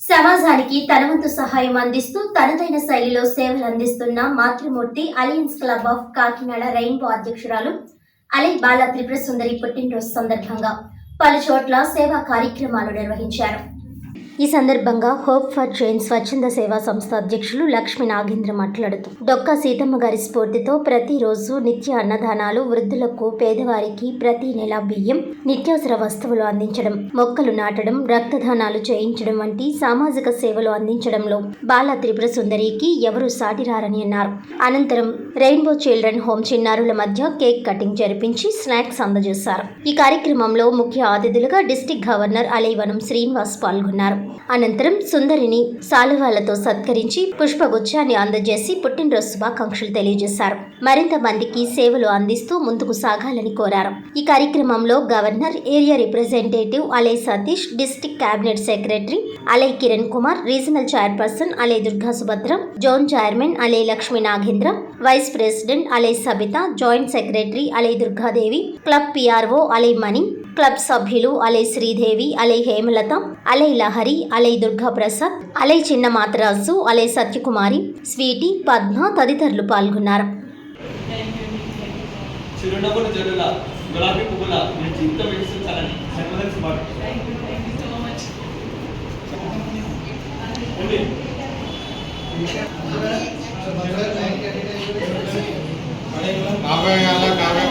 సమాజానికి తనవంతు సహాయం అందిస్తూ తనదైన శైలిలో సేవలు అందిస్తున్న మాతృమూర్తి alliance club of Kakinada rainbow అధ్యక్షురాలు అలై బాల త్రిపుర సుందరి పుట్టినరోజు సందర్భంగా పలు చోట్ల సేవా కార్యక్రమాలు నిర్వహించారు. ఈ సందర్భంగా హోప్ ఫర్ జైన్ స్వచ్ఛంద సేవా సంస్థ అధ్యక్షులు లక్ష్మీ నాగేంద్ర మాట్లాడుతూ డొక్కా సీతమ్మ గారి స్ఫూర్తితో ప్రతిరోజు నిత్య అన్నదానాలు వృద్ధులకు పేదవారికి ప్రతి నెల బియ్యం నిత్యావసర వస్తువులు అందించడం మొక్కలు నాటడం రక్తదానాలు చేయించడం వంటి సామాజిక సేవలు అందించడంలో బాల త్రిపుర సుందరికి ఎవరూ సాటిరారని అన్నారు. అనంతరం రెయిన్బో చిల్డ్రన్ హోమ్ చిన్నారుల మధ్య కేక్ కటింగ్ జరిపించి స్నాక్స్ అందజేశారు. ఈ కార్యక్రమంలో ముఖ్య అతిథులుగా డిస్టిక్ గవర్నర్ అలైవనం శ్రీనివాస్ పాల్గొన్నారు. అనంతరం సుందరిని సాలువాలతో సత్కరించి పుష్పగుచ్చాన్ని అందజేసి పుట్టినరోజు శుభాకాంక్షలు తెలియజేశారు. మరింత మందికి సేవలు అందిస్తూ ముందుకు సాగాలని కోరారు. ఈ కార్యక్రమంలో governor area representative Alai Satish district cabinet secretary Alai Kiran Kumar regional chairperson Alai Durga Subhadra zone chairman Alai Lakshmi Nagendra vice president Alai Sabitha joint secretary Alai Durgadevi club PRO అలై మణి క్లబ్ సభ్యులు అలై శ్రీదేవి అలై హేమలత అలై లహరి అలై దుర్గా ప్రసాద్ అలై చిన్న మాతరాజు అలై సత్యకుమారి స్వీటీ పద్మ తదితరులు పాల్గొన్నారు. చిరునవ్వుల జడుల గులాబీ పువ్వుల నేను జీవితం వికసించాలని జన్మదిన పాటు కావ్య గాల కావ్య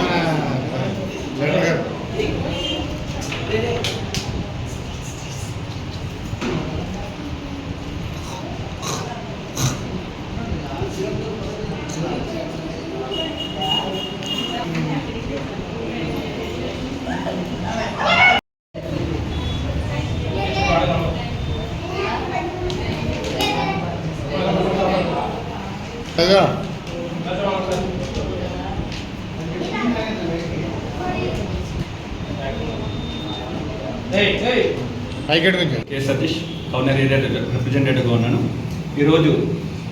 సతీష్ గవర్నర్ ఏరియా రిప్రజెంటేటివ్గా ఉన్నాను. ఈరోజు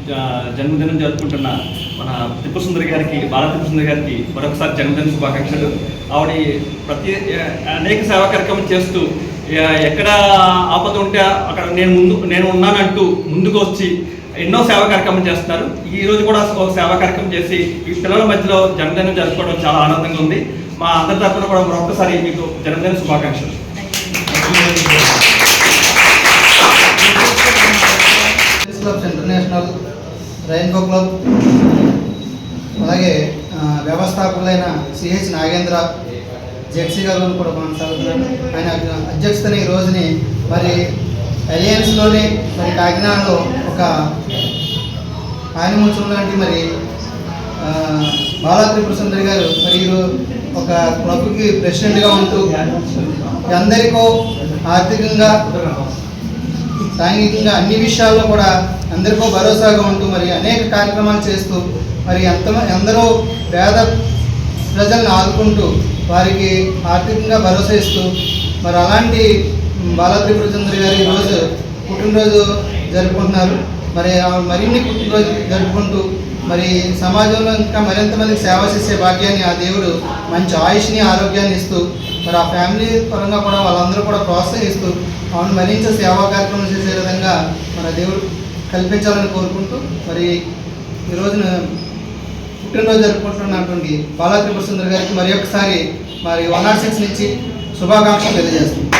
జ- జన్మదినం జరుపుకుంటున్న మన త్రిపుర సుందరి గారికి బాల త్రిపుర సుందరి గారికి మరొకసారి జన్మదిన శుభాకాంక్షలు. ఆవిడ ప్రతి అనేక సేవా కార్యక్రమం చేస్తూ ఎక్కడ ఆపద ఉంటే అక్కడ నేను ముందు నేను ఉన్నానంటూ ముందుకు వచ్చి ఎన్నో సేవా కార్యక్రమం చేస్తున్నారు. ఈ రోజు కూడా ఒక సేవా కార్యక్రమం చేసి ఈ పిల్లల మధ్యలో జన్మదినం జరుపుకోవడం చాలా ఆనందంగా ఉంది. మా అందరి తరఫున కూడా మరొకసారి మీకు జన్మదిన శుభాకాంక్షలు. క్లబ్స్ ఇంటర్నేషనల్ రెయిన్బో క్లబ్ అలాగే వ్యవస్థాపకులైన సిహెచ్ నాగేంద్ర జెడ్సీ గారు కూడా కొనసాగుతున్నారు ఆయన అధ్యక్షతన ఈ రోజుని మరి అలియన్స్లోనే మరి కాకినాడలో ఒక ఆనిముత్యం లాంటి మరి ఆ, బాలా త్రిపుర సుందరి గారు మరి ఒక క్లబ్కి ప్రెసిడెంట్గా ఉంటూ అందరికో ఆర్థికంగా సాంఘికంగా అన్ని విషయాల్లో కూడా అందరికో భరోసాగా ఉంటూ మరి అనేక కార్యక్రమాలు చేస్తూ మరి ఎంత ఎందరో పేద ప్రజలను ఆదుకుంటూ వారికి ఆర్థికంగా భరోసా ఇస్తూ మరి అలాంటి బాలత్రిపుర చంద్ర గారు ఈరోజు పుట్టినరోజు జరుపుకుంటున్నారు. మరి మరిన్ని పుట్టినరోజు జరుపుకుంటూ మరి సమాజంలో ఇంకా మరింత మందికి సేవ చేసే భాగ్యాన్ని ఆ దేవుడు మంచి ఆయుష్ని ఆరోగ్యాన్ని ఇస్తూ మరి ఆ ఫ్యామిలీ పరంగా కూడా వాళ్ళందరూ కూడా ప్రోత్సహిస్తూ ఆమెను మరింత సేవా కార్యక్రమం చేసే విధంగా మన దేవుడు కల్పించాలని కోరుకుంటూ మరి ఈ రోజున పుట్టినరోజు జరుపుకుంటున్నటువంటి బాలా త్రిపుర సుందర్ గారికి మరి ఒకసారి మరి వన్ నాట్ సిక్స్ నుంచి శుభాకాంక్షలు తెలియజేస్తుంది